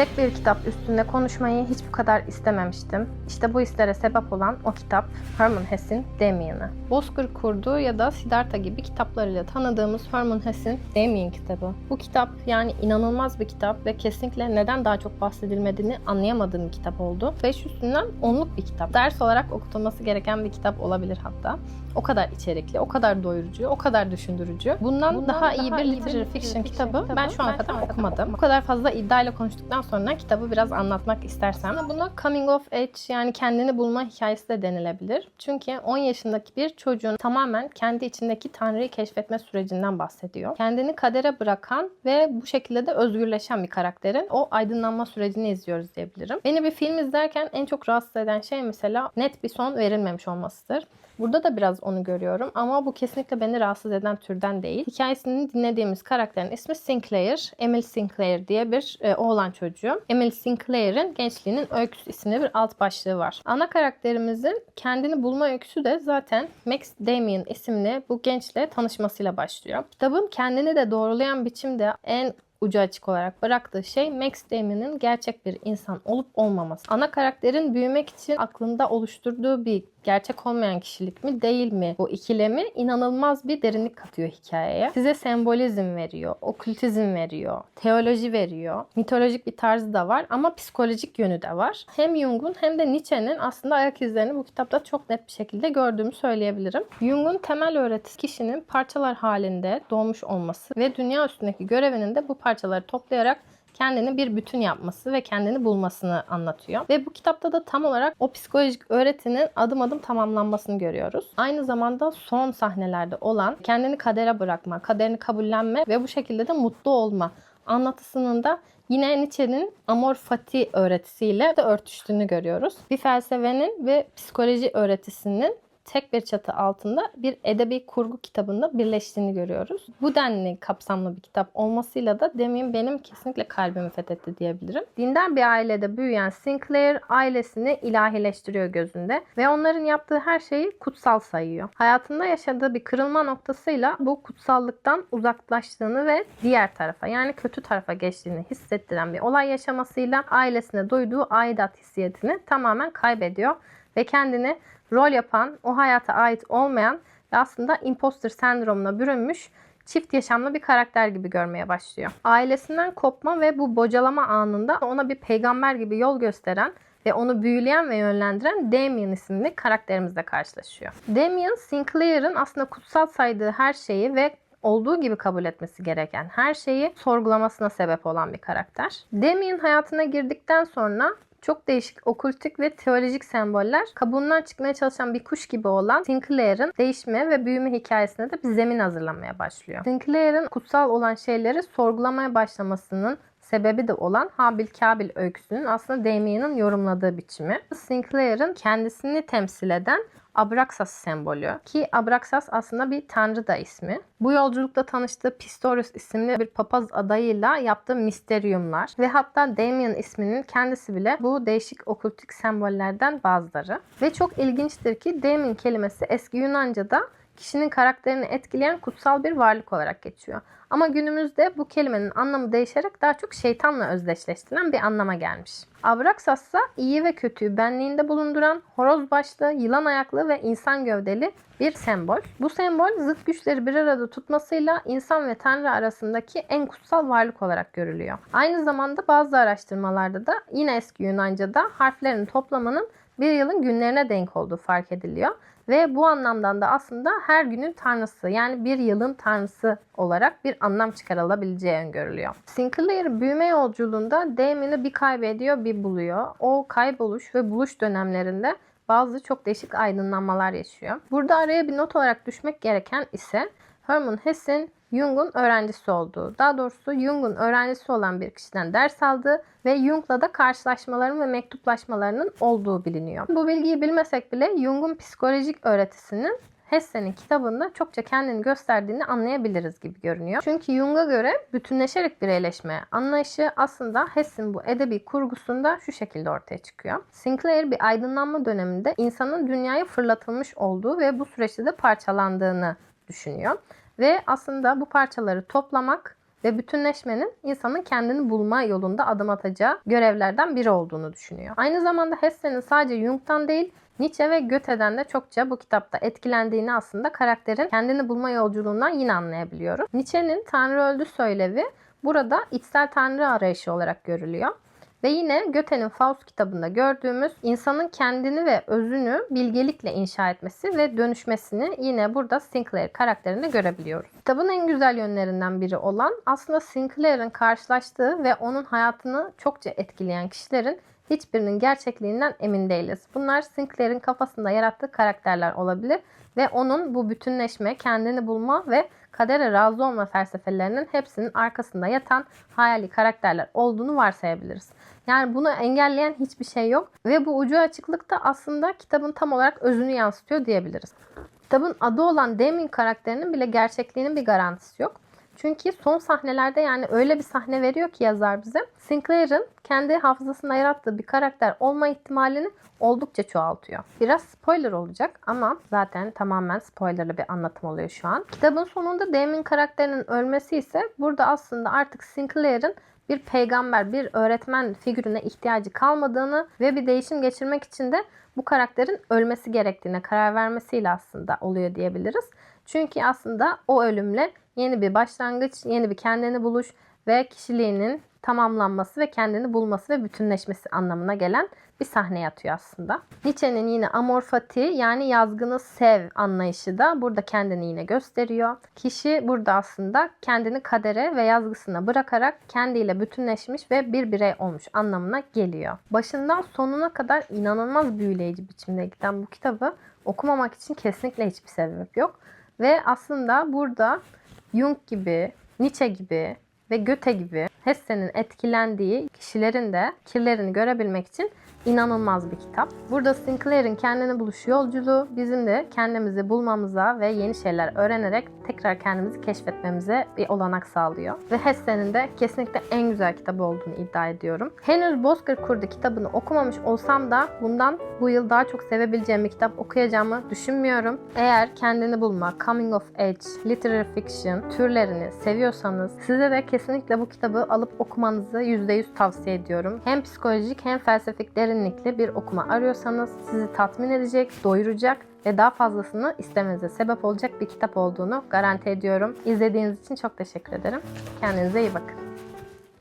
Tek bir kitap üstünde konuşmayı hiç bu kadar istememiştim. İşte bu hislere sebep olan o kitap Hermann Hesse'in Damien'i. Bozkır Kurdu ya da Siddhartha gibi kitaplarıyla tanıdığımız Hermann Hesse'in Damien kitabı. Bu kitap yani inanılmaz bir kitap ve kesinlikle neden daha çok bahsedilmediğini anlayamadığım bir kitap oldu. 5 üstünden onluk bir kitap. Ders olarak okutulması gereken bir kitap olabilir hatta. O kadar içerikli, o kadar doyurucu, o kadar düşündürücü. Bundan, Bundan daha, daha iyi bir iyi bir literary fiction fiction kitabı kitabı ben şu ana kadar okumadım. Bu kadar fazla iddiayla konuştuktan sonra kitabı biraz anlatmak istersem. Buna coming of age yani kendini bulma hikayesi de denilebilir. Çünkü 10 yaşındaki bir çocuğun tamamen kendi içindeki Tanrı'yı keşfetme sürecinden bahsediyor. Kendini kadere bırakan ve bu şekilde de özgürleşen bir karakterin o aydınlanma sürecini izliyoruz diyebilirim. Beni bir film izlerken en çok rahatsız eden şey mesela net bir son verilmemiş olmasıdır. Burada da biraz onu görüyorum ama bu kesinlikle beni rahatsız eden türden değil. Hikayesini dinlediğimiz karakterin ismi Sinclair, Emil Sinclair diye bir e, oğlan çocuğu. Emil Sinclair'in gençliğinin öyküsü isimli bir alt başlığı var. Ana karakterimizin kendini bulma öyküsü de zaten Max Damien isimli bu gençle tanışmasıyla başlıyor. Kitabın kendini de doğrulayan biçimde en ucu açık olarak bıraktığı şey Max Damien'in gerçek bir insan olup olmaması. Ana karakterin büyümek için aklında oluşturduğu bir gerçek olmayan kişilik mi değil mi bu ikilemi inanılmaz bir derinlik katıyor hikayeye. Size sembolizm veriyor, okültizm veriyor, teoloji veriyor. Mitolojik bir tarzı da var ama psikolojik yönü de var. Hem Jung'un hem de Nietzsche'nin aslında ayak izlerini bu kitapta çok net bir şekilde gördüğümü söyleyebilirim. Jung'un temel öğretisi kişinin parçalar halinde doğmuş olması ve dünya üstündeki görevinin de bu parçaları toplayarak kendini bir bütün yapması ve kendini bulmasını anlatıyor. Ve bu kitapta da tam olarak o psikolojik öğretinin adım adım tamamlanmasını görüyoruz. Aynı zamanda son sahnelerde olan kendini kadere bırakma, kaderini kabullenme ve bu şekilde de mutlu olma anlatısının da yine Nietzsche'nin amor fati öğretisiyle de örtüştüğünü görüyoruz. Bir felsefenin ve psikoloji öğretisinin tek bir çatı altında bir edebi kurgu kitabında birleştiğini görüyoruz. Bu denli kapsamlı bir kitap olmasıyla da demin benim kesinlikle kalbimi fethetti diyebilirim. Dindar bir ailede büyüyen Sinclair ailesini ilahileştiriyor gözünde ve onların yaptığı her şeyi kutsal sayıyor. Hayatında yaşadığı bir kırılma noktasıyla bu kutsallıktan uzaklaştığını ve diğer tarafa yani kötü tarafa geçtiğini hissettiren bir olay yaşamasıyla ailesine duyduğu aidat hissiyetini tamamen kaybediyor ve kendini rol yapan, o hayata ait olmayan ve aslında imposter sendromuna bürünmüş çift yaşamlı bir karakter gibi görmeye başlıyor. Ailesinden kopma ve bu bocalama anında ona bir peygamber gibi yol gösteren ve onu büyüleyen ve yönlendiren Damien isimli karakterimizle karşılaşıyor. Damien, Sinclair'ın aslında kutsal saydığı her şeyi ve olduğu gibi kabul etmesi gereken her şeyi sorgulamasına sebep olan bir karakter. Damien hayatına girdikten sonra çok değişik okultik ve teolojik semboller kabuğundan çıkmaya çalışan bir kuş gibi olan Sinclair'ın değişme ve büyüme hikayesine de bir zemin hazırlamaya başlıyor. Sinclair'ın kutsal olan şeyleri sorgulamaya başlamasının sebebi de olan Habil Kabil öyküsünün aslında Damien'in yorumladığı biçimi. Sinclair'ın kendisini temsil eden Abraxas sembolü ki Abraxas aslında bir tanrı da ismi. Bu yolculukta tanıştığı Pistorius isimli bir papaz adayıyla yaptığı misteryumlar ve hatta Damien isminin kendisi bile bu değişik okultik sembollerden bazıları. Ve çok ilginçtir ki Damien kelimesi eski Yunanca'da kişinin karakterini etkileyen kutsal bir varlık olarak geçiyor. Ama günümüzde bu kelimenin anlamı değişerek daha çok şeytanla özdeşleştirilen bir anlama gelmiş. Abraxas ise iyi ve kötüyü benliğinde bulunduran horoz başlı, yılan ayaklı ve insan gövdeli bir sembol. Bu sembol zıt güçleri bir arada tutmasıyla insan ve tanrı arasındaki en kutsal varlık olarak görülüyor. Aynı zamanda bazı araştırmalarda da yine eski Yunanca'da harflerin toplamının bir yılın günlerine denk olduğu fark ediliyor. Ve bu anlamdan da aslında her günün tanrısı yani bir yılın tanrısı olarak bir anlam çıkarılabileceği öngörülüyor. Sinclair büyüme yolculuğunda Damien'i bir kaybediyor bir buluyor. O kayboluş ve buluş dönemlerinde bazı çok değişik aydınlanmalar yaşıyor. Burada araya bir not olarak düşmek gereken ise Hermann Hesse'in Jung'un öğrencisi olduğu, daha doğrusu Jung'un öğrencisi olan bir kişiden ders aldığı ve Jung'la da karşılaşmaların ve mektuplaşmalarının olduğu biliniyor. Bu bilgiyi bilmesek bile Jung'un psikolojik öğretisinin Hesse'nin kitabında çokça kendini gösterdiğini anlayabiliriz gibi görünüyor. Çünkü Jung'a göre bütünleşerek bireyleşme anlayışı aslında Hesse'nin bu edebi kurgusunda şu şekilde ortaya çıkıyor. Sinclair bir aydınlanma döneminde insanın dünyaya fırlatılmış olduğu ve bu süreçte de parçalandığını düşünüyor. Ve aslında bu parçaları toplamak ve bütünleşmenin insanın kendini bulma yolunda adım atacağı görevlerden biri olduğunu düşünüyor. Aynı zamanda Hesse'nin sadece Jung'tan değil Nietzsche ve Goethe'den de çokça bu kitapta etkilendiğini aslında karakterin kendini bulma yolculuğundan yine anlayabiliyoruz. Nietzsche'nin Tanrı öldü söylevi burada içsel tanrı arayışı olarak görülüyor. Ve yine Goethe'nin Faust kitabında gördüğümüz insanın kendini ve özünü bilgelikle inşa etmesi ve dönüşmesini yine burada Sinclair karakterinde görebiliyoruz. Kitabın en güzel yönlerinden biri olan aslında Sinclair'in karşılaştığı ve onun hayatını çokça etkileyen kişilerin hiçbirinin gerçekliğinden emin değiliz. Bunlar Sinclair'in kafasında yarattığı karakterler olabilir ve onun bu bütünleşme, kendini bulma ve kadere razı olma felsefelerinin hepsinin arkasında yatan hayali karakterler olduğunu varsayabiliriz. Yani bunu engelleyen hiçbir şey yok ve bu ucu açıklık da aslında kitabın tam olarak özünü yansıtıyor diyebiliriz. Kitabın adı olan Damien karakterinin bile gerçekliğinin bir garantisi yok. Çünkü son sahnelerde yani öyle bir sahne veriyor ki yazar bize. Sinclair'ın kendi hafızasında yarattığı bir karakter olma ihtimalini oldukça çoğaltıyor. Biraz spoiler olacak ama zaten tamamen spoilerlı bir anlatım oluyor şu an. Kitabın sonunda Damon karakterinin ölmesi ise burada aslında artık Sinclair'ın bir peygamber, bir öğretmen figürüne ihtiyacı kalmadığını ve bir değişim geçirmek için de bu karakterin ölmesi gerektiğine karar vermesiyle aslında oluyor diyebiliriz. Çünkü aslında o ölümle yeni bir başlangıç, yeni bir kendini buluş ve kişiliğinin tamamlanması ve kendini bulması ve bütünleşmesi anlamına gelen bir sahne yatıyor aslında. Nietzsche'nin yine amor fati yani yazgını sev anlayışı da burada kendini yine gösteriyor. Kişi burada aslında kendini kadere ve yazgısına bırakarak kendiyle bütünleşmiş ve bir birey olmuş anlamına geliyor. Başından sonuna kadar inanılmaz büyüleyici biçimde giden bu kitabı okumamak için kesinlikle hiçbir sebep yok. Ve aslında burada Jung gibi, Nietzsche gibi ve Goethe gibi Hesse'nin etkilendiği kişilerin de kirlerini görebilmek için inanılmaz bir kitap. Burada Sinclair'in kendini buluş yolculuğu bizim de kendimizi bulmamıza ve yeni şeyler öğrenerek tekrar kendimizi keşfetmemize bir olanak sağlıyor. Ve Hesse'nin de kesinlikle en güzel kitabı olduğunu iddia ediyorum. Henüz Bozkır kitabını okumamış olsam da bundan bu yıl daha çok sevebileceğim bir kitap okuyacağımı düşünmüyorum. Eğer kendini bulma, coming of age, literary fiction türlerini seviyorsanız size de kesinlikle bu kitabı alıp okumanızı %100 tavsiye ediyorum. Hem psikolojik hem felsefik derinlikli bir okuma arıyorsanız sizi tatmin edecek, doyuracak ve daha fazlasını istemenize sebep olacak bir kitap olduğunu garanti ediyorum. İzlediğiniz için çok teşekkür ederim. Kendinize iyi bakın.